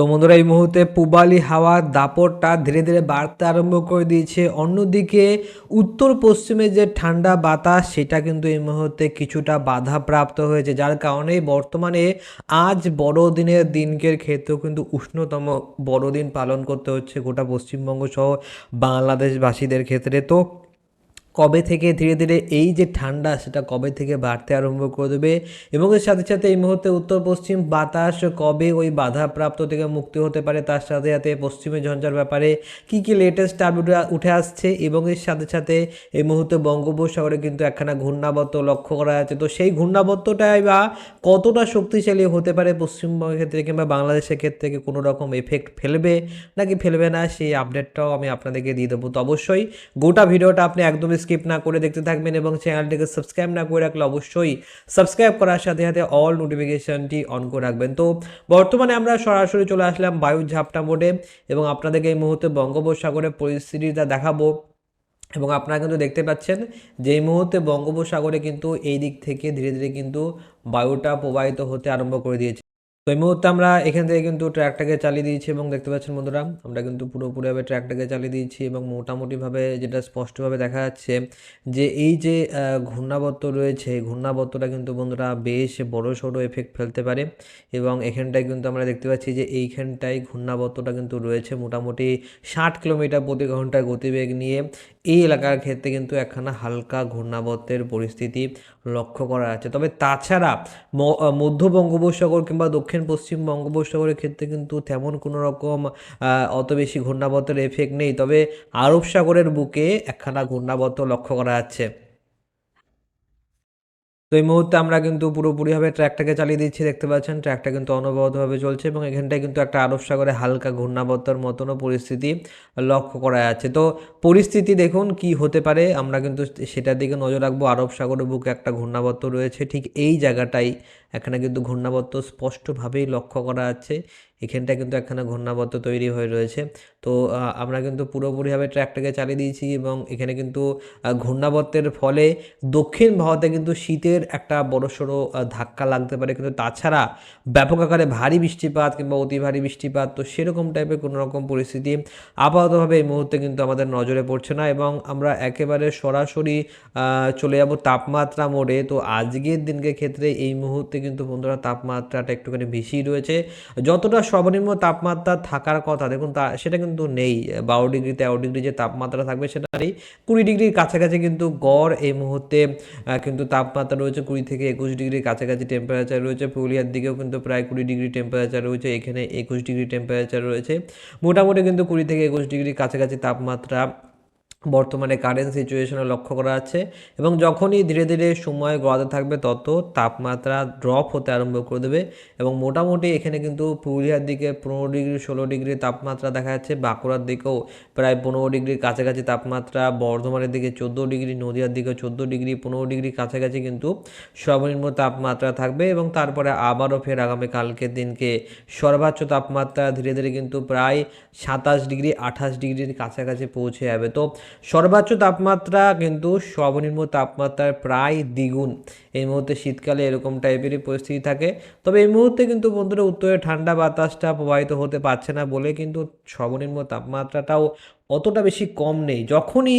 তো বন্ধুরা, এই মুহূর্তে পূবালি হাওয়ার দাপটটা ধীরে ধীরে বাড়তে আরম্ভ করে দিয়েছে। অন্যদিকে উত্তর পশ্চিমে যে ঠান্ডা বাতাস, সেটা কিন্তু এই মুহূর্তে কিছুটা বাধাপ্রাপ্ত হয়েছে। যার কারণে বর্তমানে আজ বড়দিনের দিনকের ক্ষেত্রেও কিন্তু উষ্ণতম বড়দিন পালন করতে হচ্ছে গোটা পশ্চিমবঙ্গ সহ বাংলাদেশবাসীদের ক্ষেত্রে। তো কবে থেকে ধীরে ধীরে এই যে ঠান্ডা, সেটা কবে থেকে বাড়তে আরম্ভ করে দেবে? এবং এর সাথে সাথে এই মুহূর্তে উত্তর পশ্চিম বাতাস কবে ওই বাধাপ্রাপ্ত থেকে মুক্তি হতে পারে? তার সাথে সাথে পশ্চিমে ঝঞ্ঝার ব্যাপারে কি কি লেটেস্ট আপডেট উঠে আসছে? এবং এর সাথে সাথে এই মুহূর্তে বঙ্গোপসাগরে কিন্তু একখানা ঘূর্ণাবর্ত লক্ষ্য করা যাচ্ছে। তো সেই ঘূর্ণাবর্তটাই বা কতটা শক্তিশালী হতে পারে পশ্চিমবঙ্গের ক্ষেত্রে কিংবা বাংলাদেশের ক্ষেত্রে কোনো রকম এফেক্ট ফেলবে? নাকি ফেলবে না? সেই আপডেটটাও আমি আপনাদেরকে দিয়ে দেবো। তো অবশ্যই গোটা ভিডিওটা আপনি একদমই স্কিপ না করে দেখতে থাকবেন এবং চ্যানেলটিকে সাবস্ক্রাইব না করে রাখলে অবশ্যই সাবস্ক্রাইব করার সাথে সাথে অল নোটিফিকেশনটি অন করে রাখবেন। তো বর্তমানে আমরা সরাসরি চলে আসলাম বায়ু ঝাপটা মোডে এবং আপনাদেরকে এই মুহূর্তে বঙ্গোপসাগরের পরিস্থিতিটা দেখাবো এবং আপনারা কিন্তু দেখতে পাচ্ছেন যে এই মুহূর্তে বঙ্গোপসাগরে কিন্তু এই দিক থেকে ধীরে ধীরে কিন্তু বায়ুটা প্রবাহিত হতে আরম্ভ করে দিয়েছে। তো এই মুহূর্তে আমরা এখান থেকে কিন্তু ট্র্যাকটাকে চালিয়ে দিয়েছি এবং দেখতে পাচ্ছেন বন্ধুরা, আমরা কিন্তু পুরোপুরিভাবে ট্র্যাকটাকে চালিয়ে দিয়েছি এবং মোটামুটিভাবে যেটা স্পষ্টভাবে দেখা যাচ্ছে যে এই যে ঘূর্ণাবর্ত রয়েছে ঘূর্ণাবর্তটা কিন্তু বন্ধুরা বেশ বড় সড়ো এফেক্ট ফেলতে পারে এবং এখানটায় কিন্তু আমরা দেখতে পাচ্ছি যে এইখানটায় ঘূর্ণাবর্তটা কিন্তু রয়েছে মোটামুটি ষাট কিলোমিটার প্রতি ঘণ্টার গতিবেগ নিয়ে। এই এলাকার ক্ষেত্রে কিন্তু একখানা হালকা ঘূর্ণাবর্তের পরিস্থিতি লক্ষ্য করা যাচ্ছে। তবে তাছাড়া মধ্য বঙ্গোপসাগর কিংবা পশ্চিম বঙ্গোপসাগরের ক্ষেত্রে কিন্তু তেমন কোনো রকম অত বেশি ঘূর্ণাবর্তের এফেক্ট নেই। তবে আরব সাগরের বুকে একখানা ঘূর্ণাবর্ত লক্ষ্য করা যাচ্ছে। তো এই মুহূর্তে আমরা কিন্তু পুরোপুরিভাবে ট্র্যাকটাকে চালিয়ে দিচ্ছি, দেখতে পাচ্ছেন। ট্র্যাকটা কিন্তু অনবরতভাবে চলছে এবং এখানটায় কিন্তু একটা আরব সাগরে হালকা ঘূর্ণাবর্তর মতনও পরিস্থিতি লক্ষ্য করা যাচ্ছে। তো পরিস্থিতি দেখুন কি হতে পারে। আমরা কিন্তু সেটার দিকে নজর রাখব। আরব সাগরের বুকে একটা ঘূর্ণাবর্ত রয়েছে, ঠিক এই জায়গাটাই। এখানে কিন্তু ঘূর্ণাবর্ত স্পষ্টভাবেই লক্ষ্য করা যাচ্ছে। এখানটা কিন্তু একখানা ঘূর্ণাবর্ত তৈরি হয়ে রয়েছে। তো আমরা কিন্তু পুরোপুরিভাবে ট্র্যাকটাকে চালিয়ে দিয়েছি এবং এখানে কিন্তু ঘূর্ণাবর্তের ফলে দক্ষিণ ভারতে কিন্তু শীতের একটা বড়সড় ধাক্কা লাগতে পারে। কিন্তু তাছাড়া ব্যাপক আকারে ভারী বৃষ্টিপাত কিংবা অতি ভারী বৃষ্টিপাত, তো সেরকম টাইপের কোনো রকম পরিস্থিতি আপাততভাবে এই মুহূর্তে কিন্তু আমাদের নজরে পড়ছে না এবং আমরা একেবারে সরাসরি চলে যাব তাপমাত্রা মোড়ে। তো আজকের দিনকে ক্ষেত্রে এই মুহূর্তে কিন্তু বন্ধুরা তাপমাত্রাটা একটুখানি বেশি রয়েছে। যতটা সর্বনিম্ন তাপমাত্রা থাকার কথা, দেখুন তা, সেটা কিন্তু নেই। বারো ডিগ্রি, তেরো ডিগ্রি যে তাপমাত্রা থাকবে সেটা নেই। কুড়ি ডিগ্রির কাছাকাছি কিন্তু গড় এই মুহূর্তে কিন্তু তাপমাত্রা রয়েছে কুড়ি থেকে একুশ ডিগ্রির কাছাকাছি টেম্পারেচার রয়েছে। পুরুলিয়ার দিকেও কিন্তু প্রায় কুড়ি ডিগ্রি টেম্পারেচার রয়েছে, এখানে একুশ ডিগ্রি টেম্পারেচার রয়েছে। মোটামুটি কিন্তু কুড়ি থেকে একুশ ডিগ্রির কাছাকাছি তাপমাত্রা বর্তমানে কারেন্ট সিচুয়েশনে লক্ষ্য করা যাচ্ছে এবং যখনই ধীরে ধীরে সময় গড়াতে থাকবে তত তাপমাত্রা ড্রপ হতে আরম্ভ করে দেবে এবং মোটামুটি এখানে কিন্তু পুরুলিয়ার দিকে পনেরো ডিগ্রি, ষোলো ডিগ্রি তাপমাত্রা দেখা যাচ্ছে। বাঁকুড়ার দিকেও প্রায় পনেরো ডিগ্রির কাছাকাছি তাপমাত্রা। বর্ধমানের দিকে চোদ্দ ডিগ্রি, নদিয়ার দিকে চোদ্দ ডিগ্রি, পনেরো ডিগ্রি কাছাকাছি কিন্তু সর্বনিম্ন তাপমাত্রা থাকবে এবং তারপরে আবারও ফের আগামী কালকের দিনকে সর্বোচ্চ তাপমাত্রা ধীরে ধীরে কিন্তু প্রায় সাতাশ ডিগ্রি, আঠাশ ডিগ্রির কাছাকাছি পৌঁছে যাবে। তো সর্বোচ্চ তাপমাত্রা কিন্তু সর্বনিম্ন তাপমাত্রার প্রায় দ্বিগুণ। এই মুহূর্তে শীতকালে এরকম টাইপেরই পরিস্থিতি থাকে। তবে এই মুহূর্তে কিন্তু বন্ধুরা, উত্তরে ঠান্ডা বাতাসটা প্রবাহিত হতে পারছে না বলে কিন্তু সর্বনিম্ন তাপমাত্রাটাও অতটা বেশি কম নেই। যখনই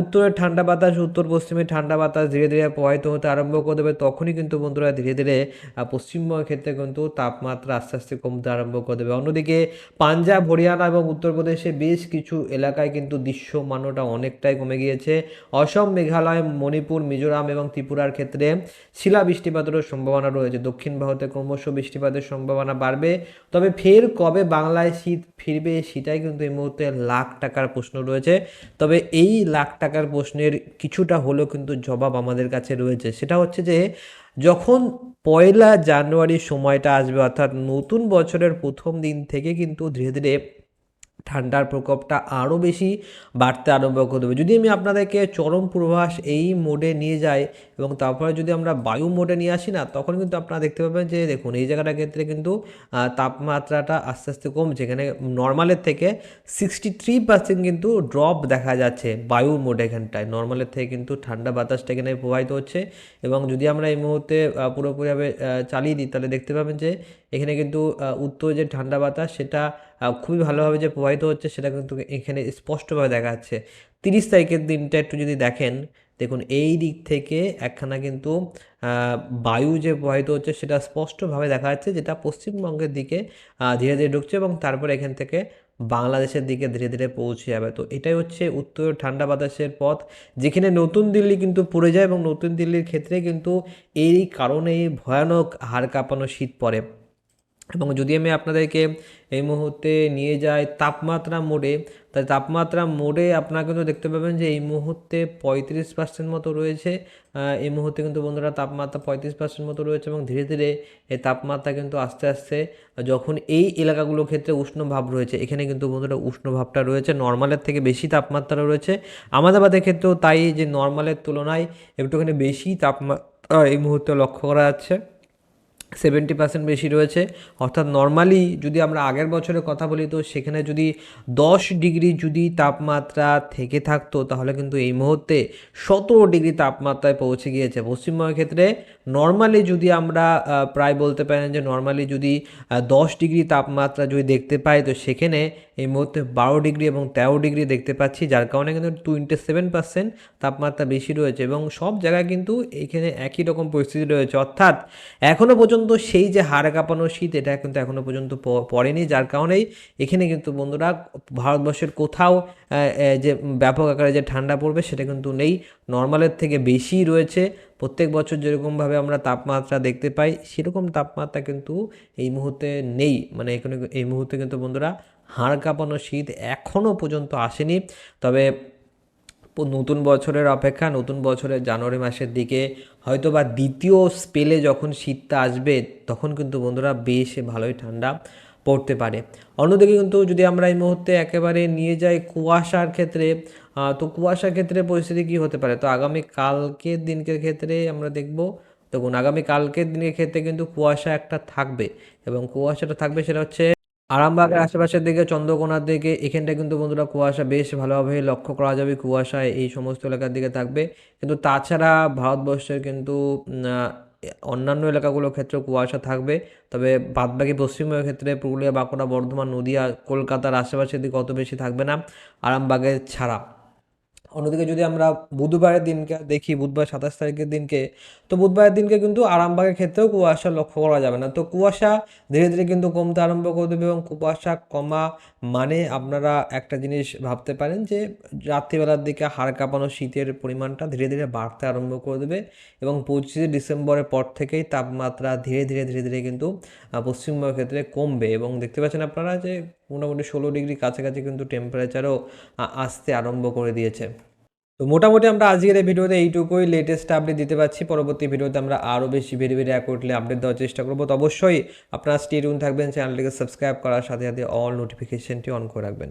উত্তরের ঠান্ডা বাতাস, উত্তর পশ্চিমের ঠান্ডা বাতাস ধীরে ধীরে প্রবাহিত হতে আরম্ভ করে দেবে, তখনই কিন্তু বন্ধুরা ধীরে ধীরে পশ্চিমবঙ্গের ক্ষেত্রে কিন্তু তাপমাত্রা আস্তে আস্তে কমতে আরম্ভ করে দেবে। অন্যদিকে, পাঞ্জাব, হরিয়ানা এবং উত্তরপ্রদেশে বেশ কিছু এলাকায় কিন্তু দৃশ্যমানটা অনেকটাই কমে গিয়েছে। অসম, মেঘালয়, মণিপুর, মিজোরাম এবং ত্রিপুরার ক্ষেত্রে শিলা বৃষ্টিপাতেরও সম্ভাবনা রয়েছে। দক্ষিণ ভারতে ক্রমশ বৃষ্টিপাতের সম্ভাবনা বাড়বে। তবে ফের কবে বাংলায় শীত ফিরবে সেটাই কিন্তু এই মুহূর্তে লাখ টাকার প্রশ্ন রয়েছে। তবে এই লাখ টাকার প্রশ্নের কিছুটা হলেও কিন্তু জবাব আমাদের কাছে রয়েছে। সেটা হচ্ছে যে, যখন পয়লা জানুয়ারি সময়টা আসবে, অর্থাৎ নতুন বছরের প্রথম দিন থেকে কিন্তু ধীরে ধীরে ঠান্ডার প্রকোপটা আরও বেশি বাড়তে আরম্ভ করে দেবে। যদি আমি আপনাদেরকে চরম পূর্বাভাস এই মোডে নিয়ে যাই এবং তারপরে যদি আমরা বায়ু মোডে নিয়ে আসি না, তখন কিন্তু আপনারা দেখতে পাবেন যে দেখুন, এই জায়গাটার ক্ষেত্রে কিন্তু তাপমাত্রাটা আস্তে আস্তে কমছে এখানে নর্মালের থেকে সিক্সটি থ্রি পার্সেন্ট কিন্তু ড্রপ দেখা যাচ্ছে বায়ু মোড এখানটায়। নর্মালের থেকে কিন্তু ঠান্ডা বাতাসটা এখানে প্রবাহিত হচ্ছে এবং যদি আমরা এই মুহূর্তে পুরোপুরিভাবে চালিয়ে দিই, তাহলে দেখতে পাবেন যে এখানে কিন্তু উত্তর যে ঠান্ডা বাতাস সেটা খুবই ভালোভাবে যে প্রবাহিত হচ্ছে সেটা কিন্তু এখানে স্পষ্টভাবে দেখা যাচ্ছে তিরিশ তারিখের দিনটা একটু যদি দেখেন, দেখুন এই দিক থেকে একখানা কিন্তু বায়ু যে প্রবাহিত হচ্ছে সেটা স্পষ্টভাবে দেখা যাচ্ছে, যেটা পশ্চিমবঙ্গের দিকে ধীরে ধীরে ঢুকছে এবং তারপরে এখান থেকে বাংলাদেশের দিকে ধীরে ধীরে পৌঁছে যাবে। তো এটাই হচ্ছে উত্তর ঠান্ডা বাতাসের পথ, যেখানে নতুন দিল্লি কিন্তু পড়ে যায় এবং নতুন দিল্লির ক্ষেত্রে কিন্তু এই কারণেই ভয়ানক হাড় কাঁপানো শীত পড়ে। এবং যদি আমি আপনাদেরকে এই মুহূর্তে নিয়ে যাই তাপমাত্রা মোডে তাই তাপমাত্রা মোডে আপনারা কিন্তু দেখতে পাবেন যে এই মুহূর্তে পঁয়ত্রিশ পার্সেন্ট মতো রয়েছে। এই মুহূর্তে কিন্তু বন্ধুরা তাপমাত্রা পঁয়ত্রিশ পার্সেন্ট মতো রয়েছে এবং ধীরে ধীরে এই তাপমাত্রা কিন্তু আস্তে আস্তে যখন এই এলাকাগুলোর ক্ষেত্রে উষ্ণ ভাব রয়েছে, এখানে কিন্তু বন্ধুরা উষ্ণ ভাবটা রয়েছে। নর্মালের থেকে বেশি তাপমাত্রা রয়েছে। আমাদাবাদের ক্ষেত্রেও তাই যে নর্মালের তুলনায় একটুখানি বেশি তাপমাত্রা এই মুহূর্তে লক্ষ্য করা যাচ্ছে। সেভেন্টি পার্সেন্ট বেশি রয়েছে। অর্থাৎ নর্মালি যদি আমরা আগের বছরের কথা বলি, তো সেখানে যদি দশ ডিগ্রি যদি তাপমাত্রা থেকে থাকতো, তাহলে কিন্তু এই মুহূর্তে সতেরো ডিগ্রি তাপমাত্রায় পৌঁছে গিয়েছে। পশ্চিমবঙ্গের ক্ষেত্রে নর্মালি যদি আমরা প্রায় বলতে পারেন যে নর্মালি যদি দশ ডিগ্রি তাপমাত্রা যদি দেখতে পাই, তো সেখানে এই মুহূর্তে বারো ডিগ্রি এবং তেরো ডিগ্রি দেখতে পাচ্ছি, যার কারণে কিন্তু টোয়েন্টি সেভেন পার্সেন্ট তাপমাত্রা বেশি রয়েছে। এবং সব জায়গায় কিন্তু এখানে একই রকম পরিস্থিতি রয়েছে। অর্থাৎ এখনও পর্যন্ত সেই যে হাড় কাঁপানো শীত, এটা কিন্তু এখনও পর্যন্ত পড়েনি। যার কারণেই এখানে কিন্তু বন্ধুরা ভারতবর্ষের কোথাও যে ব্যাপক আকারে যে ঠান্ডা পড়বে সেটা কিন্তু নেই। নর্মালের থেকে বেশিই রয়েছে। প্রত্যেক বছর যেরকমভাবে আমরা তাপমাত্রা দেখতে পাই, সেরকম তাপমাত্রা কিন্তু এই মুহূর্তে নেই। মানে এখানে এই মুহূর্তে কিন্তু বন্ধুরা হাড় কাঁপানো শীত এখনও পর্যন্ত আসেনি। তবে নতুন বছরের অপেক্ষা, নতুন বছরের জানুয়ারি মাসের দিকে হয়তো বা দ্বিতীয় স্পেলে যখন শীতটা আসবে, তখন কিন্তু বন্ধুরা বেশ ভালোই ঠান্ডা পড়তে পারে। অন্যদিকে কিন্তু যদি আমরা এই মুহূর্তে একেবারে নিয়ে যাই কুয়াশার ক্ষেত্রে তো কুয়াশার ক্ষেত্রে পরিস্থিতি কী হতে পারে? তো আগামী কালকের দিনকের ক্ষেত্রে আমরা দেখব। দেখুন, আগামী কালকের দিনের ক্ষেত্রে কিন্তু কুয়াশা একটা থাকবে এবং কুয়াশাটা থাকবে সেটা হচ্ছে আরামবাগের আশেপাশের দিকে চন্দ্রকোনার দিকে এখানটা কিন্তু বন্ধুরা কুয়াশা বেশ ভালোভাবে লক্ষ্য করা যাবে। কুয়াশা এই সমস্ত এলাকার দিকে থাকবে। কিন্তু তাছাড়া ভারতবর্ষের কিন্তু অন্যান্য এলাকাগুলোর ক্ষেত্রে কুয়াশা থাকবে। তবে বাদবাকি পশ্চিমবঙ্গের ক্ষেত্রে পুরুলিয়া বাঁকুড়া বর্ধমান নদীয়া কলকাতার আশেপাশের দিকে অত বেশি থাকবে না আরামবাগের ছাড়া। অন্যদিকে যদি আমরা বুধবারের দিনকে দেখি, বুধবার সাতাশ তারিখের দিনকে, তো বুধবারের দিনকে কিন্তু আরামবাগের ক্ষেত্রেও কুয়াশা লক্ষ্য করা যাবে না। তো কুয়াশা ধীরে ধীরে কিন্তু কমতে আরম্ভ করে দেবে এবং কুয়াশা কমা মানে আপনারা একটা জিনিস ভাবতে পারেন যে, রাত্রিবেলার দিকে হাড় কাঁপানো শীতের পরিমাণটা ধীরে ধীরে বাড়তে আরম্ভ করে দেবে এবং পঁচিশে ডিসেম্বরের পর থেকেই তাপমাত্রা ধীরে ধীরে ধীরে ধীরে কিন্তু পশ্চিমবঙ্গের ক্ষেত্রে কমবে। এবং দেখতে পাচ্ছেন আপনারা যে মোটামুটি ষোলো ডিগ্রি কাছাকাছি কিন্তু টেম্পারেচারও আসতে আরম্ভ করে দিয়েছে। তো মোটামুটি আমরা আজকের এই ভিডিওতে এইটুকুই লেটেস্ট আপডেট দিতে পারছি। পরবর্তী ভিডিওতে আমরা আরও বেশি ভেরি ভেরি অ্যাকোর্ডলি আপডেট দেওয়ার চেষ্টা করব। তো অবশ্যই আপনারা স্টে টিউন থাকবেন চ্যানেলটিকে সাবস্ক্রাইব করার সাথে সাথে অল নোটিফিকেশনটি অন করে রাখবেন।